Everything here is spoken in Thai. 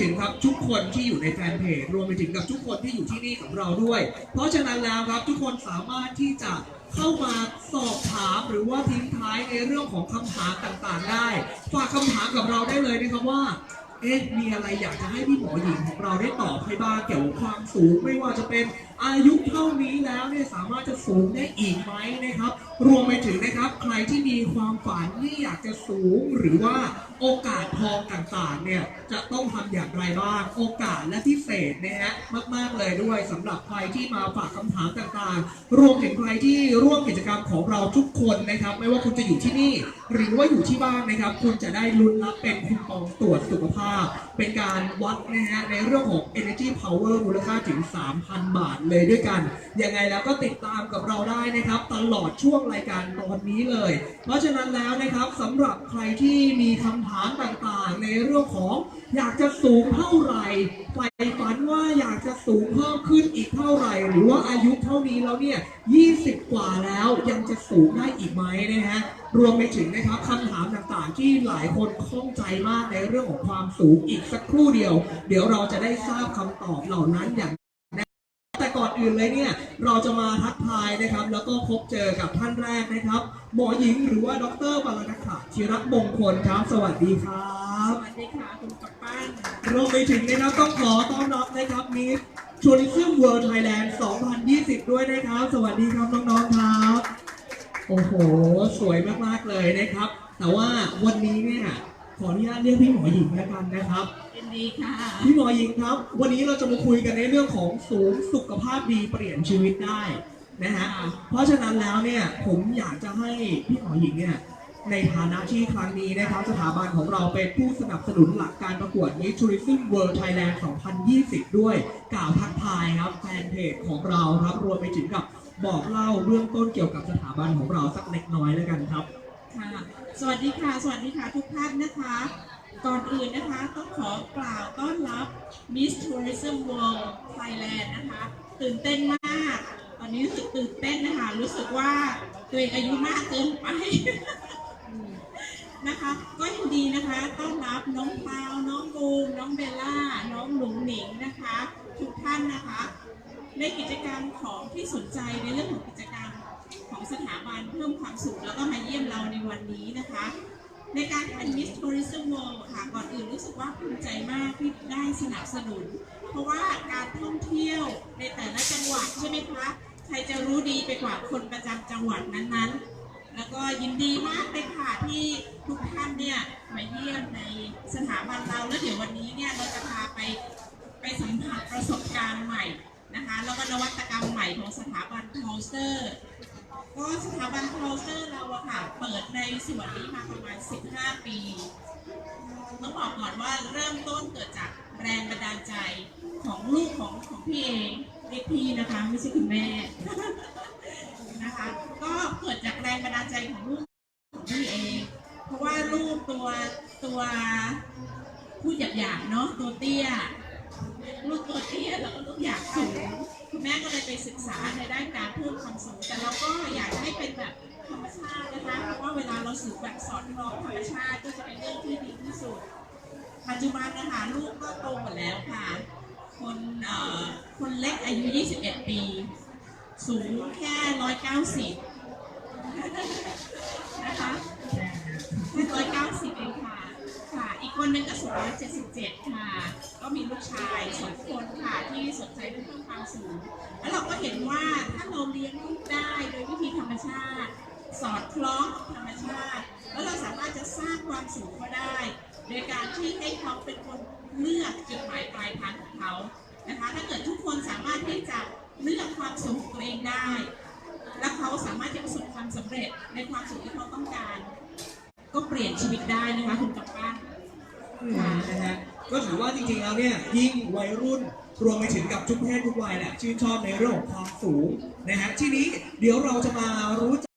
ถึงครับทุกคนที่อยู่ในแฟนเพจรวมไปถึงกับทุกคนที่อยู่ที่นี่กับเราด้วย เพราะฉะนั้นแล้วครับทุกคนสามารถที่จะเข้ามาสอบถามหรือว่าทิ้งท้ายในเรื่องของคำถามต่างๆ ได้ฝากคำถามกับเราได้เลยนะครับว่าเอ๊ะมีอะไรอยากจะให้พี่หมอหญิงของเราได้ตอบให้บ้างเกี่ยวกับความสูงไม่ว่าจะเป็นอายุเท่านี้แล้วเนี่ยสามารถจะสูงได้อีกไหมนะครับ รวมไปถึงนะครับใครที่มีความฝันที่อยากจะสูงหรือว่าโอกาสทองต่างๆเนี่ยจะต้องทำอย่างไรบ้างโอกาสและพิเศษนะฮะมากๆเลยด้วยสำหรับใครที่มาฝากคำถามต่างๆ รวมถึงใครที่ร่วมกิจกรรมของเราทุกคนนะครับ ไม่ว่าคุณจะอยู่ที่นี่ หรือว่าอยู่ที่บ้านนะครับ คุณจะได้ลุ้นรับเป็นคูปองตรวจสุขภาพ เป็นการวัดนะฮะในเรื่องของ energy power มูลค่าถึง 3,000 บาทเลยด้วยกันยังไงแล้วก็ติดตามกับเราได้นะครับ ตลอดช่วงรายการตอนนี้เลย เพราะฉะนั้นแล้วนะครับสำหรับใครที่มีคำถามต่างๆ ในเรื่องของอยากจะสูงเท่าไหร่ใฝ่ฝันว่าอยากจะสูงเพิ่มขึ้นอีกเท่าไหร่ หรือว่าอายุเท่านี้แล้วเนี่ย 20 กว่าแล้วยังจะสูงได้อีกไหมนะฮะรวมไปถึงนะครับคำถามต่างๆ ที่หลายคนข้องใจมากในเรื่องของความสูงอีกสักครู่เดียว เดี๋ยวเราจะได้ทราบคำตอบเหล่านั้นอย่าง ก่อนอื่นเลยเนี่ยเราจะมาทักทายนะครับ แล้วก็พบเจอกับท่านแรกนะครับ หมอหญิงหรือว่าดรบาลนักขะชิระมงคลครับ สวัสดีครับสวัสดีค่ะคุณกับป้านรวมไปถึงนะครับต้องขอต้อนรับนะครับมิสทัวริซึมเวิลด์ไทยแลนด์ 2020 ด้วยนะครับ สวัสดีครับน้องๆครับโอ้โห สวยมากๆเลยนะครับ แต่ว่าวันนี้เนี่ย ขออนุญาตเรียกพี่หมอหญิงแล้วกันนะครับ ยินดีค่ะ พี่หมอหญิงครับ วันนี้เราจะมาคุยกันในเรื่องของสูงสุขภาพดีเปลี่ยนชีวิตได้นะฮะ เพราะฉะนั้นแล้วเนี่ยผมอยากจะให้พี่หมอหญิงเนี่ยในฐานะที่ครั้งนี้นะครับสถาบันของเราเป็นผู้สนับสนุนหลักการประกวด Miss Tourism World Thailand 2020 ด้วยกล่าวทักทายครับแฟนเพจของเราครับรวมไปถึงกับบอกเล่าเบื้องต้นเกี่ยวกับสถาบันของเราสักเล็กน้อยแล้วกันครับ ค่ะ สวัสดีค่ะ สวัสดีค่ะทุกท่านนะคะ ก่อนอื่นนะคะต้องขอกล่าวต้อนรับ Miss Tourism World Thailand นะคะ ตื่นเต้นมาก ตอนนี้รู้สึกตื่นเต้นนะคะ รู้สึกว่าตัวเองอายุมากเกินไปนะคะ ก็ยินดีนะคะ ต้อนรับน้องพาวน้องบูม น้องเบลล่า น้องหลุงหนิงนะคะ ทุกท่านนะคะ ในกิจกรรมของที่สนใจในเรื่องของกิจกรรม วันนี้นะคะ ในการเป็น Miss Tourism World ค่ะ ก่อนอื่นรู้สึกว่าภูมิใจมากที่ได้สนับสนุน เพราะว่าการท่องเที่ยวในแต่ละจังหวัดใช่ไหมคะ ใครจะรู้ดีไปกว่าคนประจำจังหวัดนั้นๆ แล้วก็ยินดีมากเลยค่ะที่ทุกท่านเนี่ยมาเยี่ยมในสถาบันเราแล้วเดี๋ยววันนี้เนี่ยเราจะพาไปไปสัมผัสประสบการณ์ใหม่นะคะ แล้วก็นวัตกรรมใหม่ของสถาบันโฮสเตอร์ ก็สถาบันโฮสเตอร์เราอะค่ะ เปิดในส่วนนี้มาประมาณ 15 ปี ต้องบอกก่อนว่าเริ่มต้นเกิดจากแรงบันดาลใจของลูกของของพี่เองเรียกพี่นะคะไม่ใช่คุณแม่นะคะ ก็เกิดจากแรงบันดาลใจของลูกของพี่เอง เพราะว่าลูกตัวตัวพูดหยาบๆเนาะตัวเตี้ย ลูกตัวเตี้ยแล้วก็ลูกอยากสูง คุณแม่ก็เลยไปศึกษาในด้านการเพิ่มความสูงแต่เราก็อยากให้เป็นแบบธรรมชาตินะคะเพราะว่าเวลาเราสูงแบบสอดคล้องธรรมชาติก็จะเป็นเรื่องที่ดีที่สุด ปัจจุบันนะคะลูกก็โตหมดแล้วค่ะ คนเอ่อคนเล็กอายุ 21 ปี สูงแค่ 190 277 ค่ะ ก็มีลูกชายสองคนค่ะที่สนใจเรื่องความสูง แล้วเราก็เห็นว่าถ้าเราเลี้ยงลูกได้โดยวิธีธรรมชาติ สอดคล้องกับธรรมชาติ แล้วเราสามารถจะสร้างความสูงก็ได้ โดยการที่ให้เขาเป็นคนเลือกจุดหมายปลายทางของเขานะคะถ้าเกิดทุกคนสามารถที่จะเลือกความสูงตัวเองได้ และเขาสามารถจะประสบความสำเร็จในความสูงที่เขาต้องการ ก็เปลี่ยนชีวิตได้นะคะคุณกับป้า นะฮะก็ถือว่าจริงๆแล้วเนี่ยยิ่งวัยรุ่นรวมไปถึงกับทุกเพศทุกวัยแหละชื่นชอบในเรื่องของความสูงนะฮะทีนี้เดี๋ยวเราจะมารู้จัก